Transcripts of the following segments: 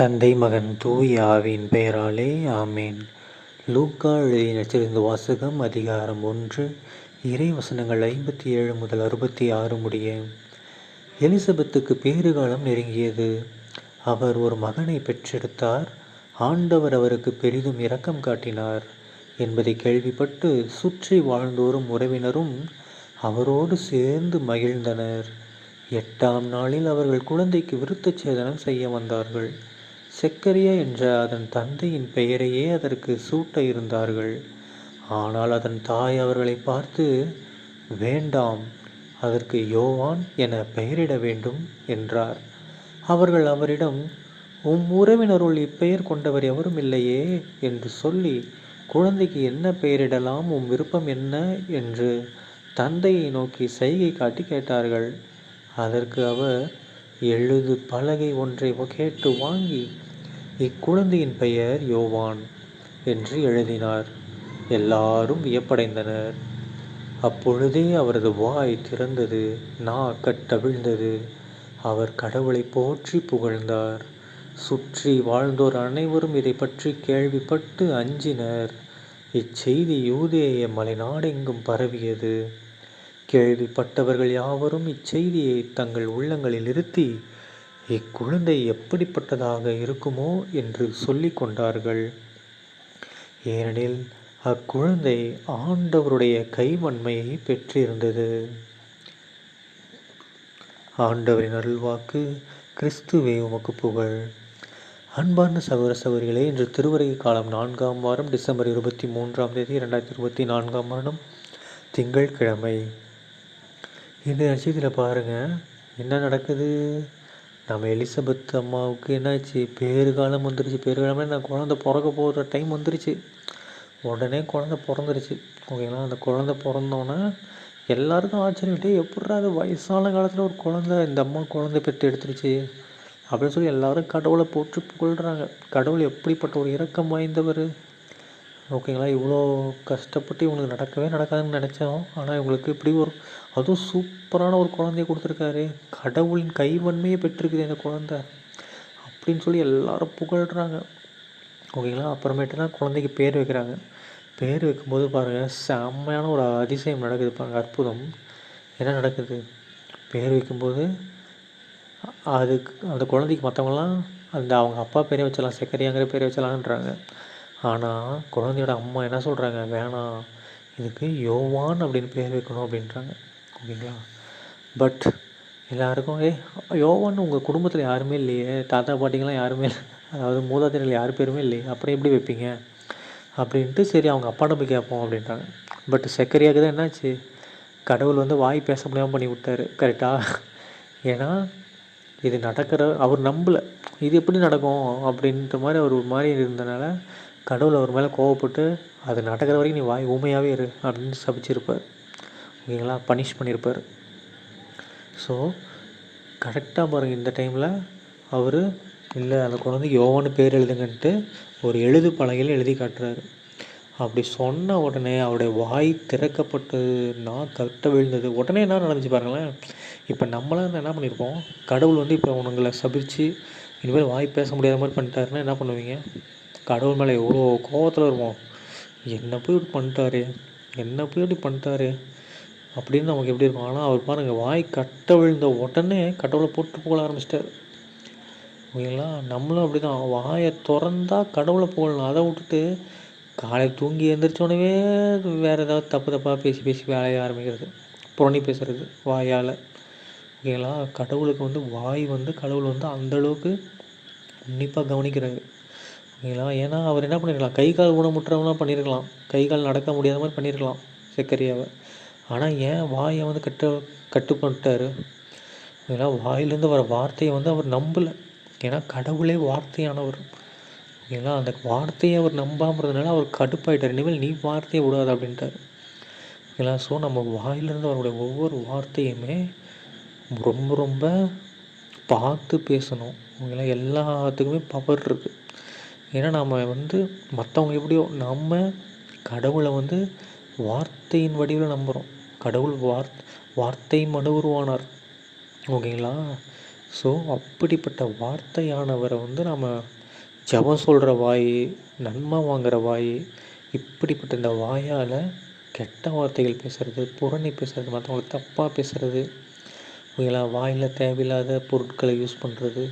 தந்தை மகன் தூய் பெயராலே ஆமேன். லூக்கா எழுதிய நச்சிலிருந்து வாசகம் அதிகாரம் ஒன்று இறை வசனங்கள் ஐம்பத்தி ஏழு முதல் அறுபத்தி ஆறு முடிய. எலிசபெத்துக்கு பேறுகாலம் நெருங்கியது. அவர் ஒரு மகனை பெற்றெடுத்தார். ஆண்டவர் அவருக்கு பெரிதும் இரக்கம் காட்டினார் என்பதை கேள்விப்பட்டு சுற்றி வாழ்ந்தோரும் உறவினரும் அவரோடு சேர்ந்து மகிழ்ந்தனர். எட்டாம் நாளில் அவர்கள் குழந்தைக்கு விருத்தச்சேதனம் செய்ய வந்தார்கள். செக்கரியா என்ற அதன் தந்தையின் பெயரையே அதற்கு சூட்ட இருந்தார்கள். ஆனால் அதன் தாய் அவர்களை பார்த்து வேண்டாம் அதற்கு யோவான் என பெயரிட வேண்டும் என்றார். அவர்கள் அவரிடம் உம் உறவினருள் இப்பெயர் கொண்டவர் எவரும் இல்லையே என்று சொல்லி குழந்தைக்கு என்ன பெயரிடலாம்? உம் விருப்பம் என்ன? என்று தந்தையை நோக்கி சைகை காட்டி கேட்டார்கள். அதற்கு அவர் எழுது பலகை ஒன்றை கேட்டு வாங்கி இக்குழந்தையின் பெயர் யோவான் என்று எழுதினார். எல்லாரும் வியப்படைந்தனர். அப்பொழுதே அவரது வாய் திறந்தது நா கட்டவிழ்ந்தது அவர் கடவுளை போற்றி புகழ்ந்தார். சுற்றி வாழ்ந்தோர் அனைவரும் இதை பற்றி கேள்விப்பட்டு அஞ்சினர். இச்செய்தி யூதேய மலைநாடெங்கும் பரவியது. கேள்விப்பட்டவர்கள் யாவரும் இச்செய்தியை தங்கள் உள்ளங்களில் நிறுத்தி இக்குழந்தை எப்படிப்பட்டதாக இருக்குமோ என்று சொல்லி கொண்டார்கள். ஏனெனில் அக்குழந்தை ஆண்டவருடைய கைவன்மையை பெற்றிருந்தது. ஆண்டவரின் அருள்வாக்கு கிறிஸ்துவே உமக்கு புகழ். அன்பார்ந்த சகோதர சகோதரிகளே இன்று திருவரை காலம் நான்காம் வாரம் டிசம்பர் இருபத்தி மூன்றாம் தேதி இரண்டாயிரத்தி இருபத்தி நான்காம் வருடம் திங்கள்கிழமை. இந்த நட்சத்திரத்தில் பாருங்கள் என்ன நடக்குது? நம்ம எலிசபெத் அம்மாவுக்கு என்னாச்சு? பேறு காலம் வந்துருச்சு. பேறு காலமே நான் குழந்த பிறக்க போகிற டைம் வந்துருச்சு. உடனே குழந்த பிறந்துருச்சு. ஓகேங்களா அந்த குழந்த பிறந்தோன்னே எல்லாருக்கும் ஆச்சரியம்ட்டே எப்படா அது வயசான காலத்தில் ஒரு குழந்த இந்த அம்மா குழந்தை பெற்று எடுத்துருச்சு? அப்படின்னு சொல்லி எல்லாரும் கடவுளை போற்று புகழ்கிறாங்க கடவுள் எப்படிப்பட்ட ஒரு இரக்கம் வாய்ந்தவர்? ஓகேங்களா? இவ்வளோ கஷ்டப்பட்டு இவங்களுக்கு நடக்கவே நடக்காதுன்னு நினச்சோம். ஆனால் இவங்களுக்கு இப்படி ஒரு அதுவும் சூப்பரான ஒரு குழந்தைய கொடுத்துருக்காரு. கடவுளின் கைவன்மையை பெற்றிருக்குது இந்த குழந்த. அப்படின்னு சொல்லி எல்லாரும் புகழ்கிறாங்க ஓகேங்களா? அப்புறமேட்டு தான் குழந்தைக்கு பேர் வைக்கிறாங்க. பேர் வைக்கும்போது பாருங்கள் செம்மையான ஒரு அதிசயம் நடக்குது பாருங்கள் அற்புதம். என்ன நடக்குது? பேர் வைக்கும்போது அதுக்கு அந்த குழந்தைக்கு மற்றவங்களாம் அந்த அவங்க அப்பா பேரே வச்சலாம் செக்கரியாங்கிற பேரை வச்சலான்றாங்க ஆனால் குழந்தையோட அம்மா என்ன சொல்கிறாங்க வேணாம் இதுக்கு யோவான் அப்படின்னு பேர் வைக்கணும் அப்படின்றாங்க. ஓகேங்களா? பட் எல்லாருக்கும் ஏ யோவான் உங்கள் குடும்பத்தில் யாருமே இல்லையே? தாத்தா பாட்டிங்கெலாம் யாருமே இல்லை. அதாவது மூதாதையர்கள் யார் பேருமே இல்லையே? அப்புறம் எப்படி வைப்பீங்க? அப்படின்ட்டு சரி அவங்க அப்பாட்ட போய் கேட்போம் அப்படின்றாங்க. பட் செக்கரியாவுக்கு தான் என்னாச்சு? கடவுள் வந்து வாய் பேச முடியாமல் பண்ணி விட்டார். கரெக்டாக ஏன்னா இது நடக்கிற அவர் நம்பலை. இது எப்படி நடக்கும்? அப்படின்ற மாதிரி அவர் ஒரு மாதிரி இருந்தனால கடவுள் அவர் மேலே கோவப்பட்டு அது நடக்கிற வரைக்கும் நீ வாய் ஊமையாகவே இரு அப்படின்னு சபிச்சிருப்பார். ஓகேங்களா பனிஷ் பண்ணியிருப்பார் ஸோ கரெக்டாக பாருங்கள் இந்த டைமில் அவர் இல்லை அந்த குழந்தைக்கு யோவான்னு பேர் எழுதுங்கன்ட்டு ஒரு எழுது பலகையில் எழுதி காட்டுறாரு. அப்படி சொன்ன உடனே அவருடைய வாய் திறக்கப்பட்டதுன்னா கரெக்டாக விழுந்தது. உடனே என்ன நடந்துச்சு பாருங்களேன். இப்போ நம்மளாம் என்ன பண்ணியிருப்போம் கடவுள் வந்து இப்போ உங்களை சபிச்சு இனிமேல் வாய் பேச முடியாத மாதிரி பண்ணிட்டாருன்னா என்ன பண்ணுவீங்க? கடவுள் மேலே எவ்வளோ கோபத்தில் இருப்போம் என்ன போய் இப்படி பண்ணிட்டாரு என்ன போய் இப்படி பண்ணிட்டாரு அப்படின்னு நமக்கு எப்படி இருக்கும்? ஆனால் அவர் பாருங்கள் வாய் கட்ட விழுந்த உடனே கடவுளை போட்டு புகழ ஆரம்பிச்சிட்டார். ஓகேங்களா நம்மளும் அப்படி தான் வாயை திறந்தா கடவுளை புகழணும் அதை விட்டுட்டு காலையில் தூங்கி எழுந்திரிச்சோடனே வேறு ஏதாவது தப்பு தப்பாக பேசி பேசி வேலையை ஆரம்பிக்கிறது. புரணி பேசுகிறது வாயால். ஓகேங்களா கடவுளுக்கு வந்து வாய் வந்து கடவுள் வந்து அந்தளவுக்கு உன்னிப்பாக கவனிக்கிறாரு. ஓகேங்களா ஏன்னா அவர் என்ன பண்ணிருக்கலாம்? கை கால் ஊனமுற்றவங்களாம் பண்ணியிருக்கலாம் கை கால் நடக்க முடியாத மாதிரி பண்ணியிருக்கலாம் சக்கரியாவை. ஆனால் ஏன் வாயை வந்து கட்டு கட்டுப்பட்டார் ஓகேங்களா வாயிலேருந்து வர வார்த்தையை வந்து அவர் நம்பலை. ஏன்னா கடவுளே வார்த்தையானவர். ஓகேங்களா அந்த வார்த்தையை அவர் நம்பாமறதுனால அவர் கடுப்பாயிட்டார். இனிமேல் நீ வார்த்தையை விடாது அப்படின்ட்டார். ஓகேங்களா ஸோ நம்ம வாயிலிருந்து வரக்கூடிய ஒவ்வொரு வார்த்தையுமே ரொம்ப ரொம்ப பார்த்து பேசணும். ஓகேங்களா எல்லாத்துக்குமே பவர் இருக்குது ஏன்னா நாம் வந்து மற்றவங்க எப்படியோ நம்ம கடவுளை வந்து வார்த்தையின் வடிவில் நம்புகிறோம் கடவுள் வார் வார்த்தை மனுவருவானார் ஓகேங்களா? ஸோ அப்படிப்பட்ட வார்த்தையானவரை வந்து நம்ம ஜபம் சொல்கிற வாய் நன்மை வாங்குகிற வாய் இப்படிப்பட்ட இந்த வாயால் கெட்ட வார்த்தைகள் பேசுகிறது புறணி பேசுகிறது மற்றவங்களுக்கு தப்பாக பேசுகிறது ஓகேங்களா? வாயில் தேவையில்லாத பொருட்களை யூஸ் பண்ணுறது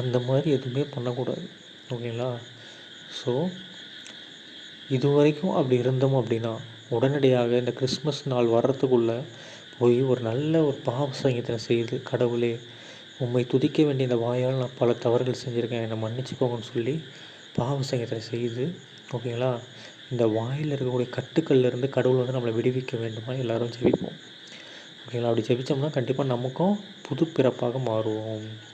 அந்த மாதிரி எதுவுமே பண்ணக்கூடாது. ஓகேங்களா? ஸோ இது வரைக்கும் அப்படி இருந்தோம் அப்படின்னா உடனடியாக இந்த கிறிஸ்மஸ் நாள் வர்றதுக்குள்ளே போய் ஒரு நல்ல ஒரு பாவ சங்கீதனை செய்து கடவுளே உண்மை துதிக்க வேண்டிய இந்த வாயால் நான் பல தவறுகள் செஞ்சுருக்கேன். என்னை மன்னிச்சுக்கோங்கன்னு சொல்லி பாவ சங்கீதனை செய்து ஓகேங்களா? இந்த வாயில் இருக்கக்கூடிய கட்டுக்கள்லேருந்து கடவுள் வந்து நம்மளை விடுவிக்க வேண்டுமா? எல்லோரும் ஜெபிப்போம். ஓகேங்களா? அப்படி ஜெபித்தோம்னா கண்டிப்பாக நமக்கும் புது பிறப்பாக மாறுவோம்.